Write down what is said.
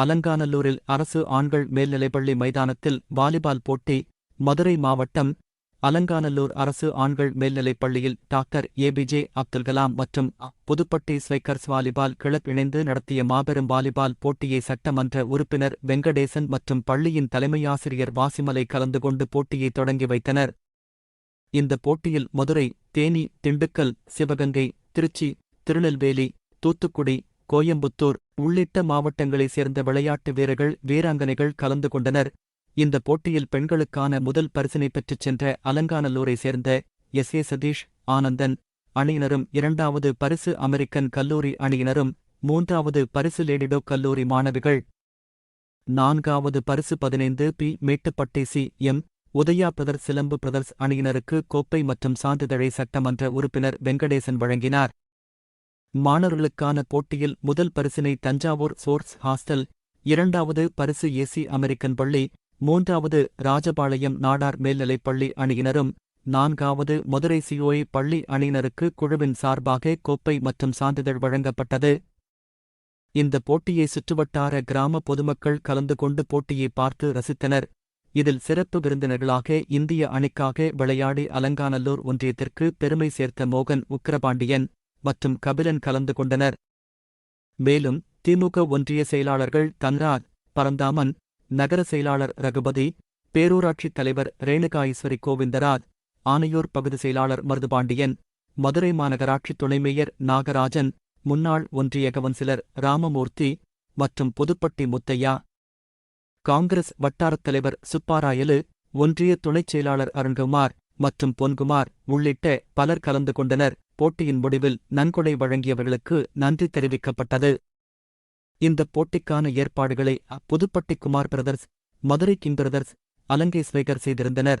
அலங்காநல்லூரில் அரசு ஆண்கள் மேல்நிலைப்பள்ளி மைதானத்தில் வாலிபால் போட்டி மதுரை மாவட்டம் அலங்காநல்லூர் அரசு ஆண்கள் மேல்நிலைப் பள்ளியில் டாக்டர் ஏபிஜே அப்துல் கலாம் மற்றும் புதுப்பட்டி ஸ்வைக்கர்ஸ் வாலிபால் கிளப் இணைந்து நடத்திய மாபெரும் வாலிபால் போட்டியை சட்டமன்ற உறுப்பினர் வெங்கடேசன் மற்றும் பள்ளியின் தலைமையாசிரியர் வாசிமலை கலந்து கொண்டு போட்டியை தொடங்கி வைத்தனர். இந்த போட்டியில் மதுரை தேனி திண்டுக்கல் சிவகங்கை திருச்சி திருநெல்வேலி தூத்துக்குடி கோயம்புத்தூர் உள்ளிட்ட மாவட்டங்களைச் சேர்ந்த விளையாட்டு வீரர்கள் வீராங்கனைகள் கலந்து கொண்டனர். இந்த போட்டியில் பெண்களுக்கான முதல் பரிசினை பெற்றுச் சென்ற அலங்காநல்லூரைச் சேர்ந்த எஸ். ஏ. சதீஷ் ஆனந்தன் அணியினரும் இரண்டாவது பரிசு அமெரிக்கன் கல்லூரி அணியினரும் மூன்றாவது பரிசு லேடிடோ கல்லூரி மாணவிகள். நான்காவது பரிசு பதினைந்து B. மேட்டுப்பட்டை C. M. Udhaya brother Silambu brothers அணியினருக்கு கோப்பை மற்றும் சான்றிதழை சட்டமன்ற உறுப்பினர் வெங்கடேசன் வழங்கினார். மாணவர்களுக்கான போட்டியில் முதல் பரிசினை தஞ்சாவூர் சோர்ஸ் ஹாஸ்டல் இரண்டாவது பரிசு ஏசி அமெரிக்கன் பள்ளி மூன்றாவது ராஜபாளையம் நாடார் மேல்நிலைப் பள்ளி அணியினரும் நான்காவது மதுரை சிஓஐ பள்ளி அணியினருக்கு குழுவின் சார்பாக கோப்பை மற்றும் சான்றிதழ் வழங்கப்பட்டது. இந்த போட்டியை சுற்றுவட்டார கிராம பொதுமக்கள் கலந்து கொண்டு போட்டியை பார்த்து ரசித்தனர். இதில் சிறப்பு விருந்தினர்களாக இந்திய அணிக்காக விளையாடி அலங்காநல்லூர் ஒன்றியத்திற்கு பெருமை சேர்த்த மோகன் உக்கிரபாண்டியன் மற்றும் கபிலன் கலந்து கொண்டனர். மேலும் திமுக ஒன்றிய செயலாளர்கள் தன்ராஜ் பரந்தாமன் நகர செயலாளர் ரகுபதி பேரூராட்சித் தலைவர் ரேணுகா ஈஸ்வரி கோவிந்தராஜ் ஆனையூர் பகுதி செயலாளர் மருதுபாண்டியன் மதுரை மாநகராட்சி துணை மேயர் நாகராஜன் முன்னாள் ஒன்றிய கவுன்சிலர் ராமமூர்த்தி மற்றும் புதுப்பட்டி முத்தையா. காங்கிரஸ் வட்டாரத் தலைவர் சுப்பாராயலு ஒன்றிய துணைச் செயலாளர் அருண்குமார் மற்றும் பொன்குமார் உள்ளிட்ட பலர் கலந்து கொண்டனர். போட்டியின் முடிவில் நன்கொடை வழங்கியவர்களுக்கு நன்றி தெரிவிக்கப்பட்டது. இந்த போட்டிக்கான ஏற்பாடுகளை Pudupatti Kumar brothers Madurai king brothers Alangai swagger செய்திருந்தனர்.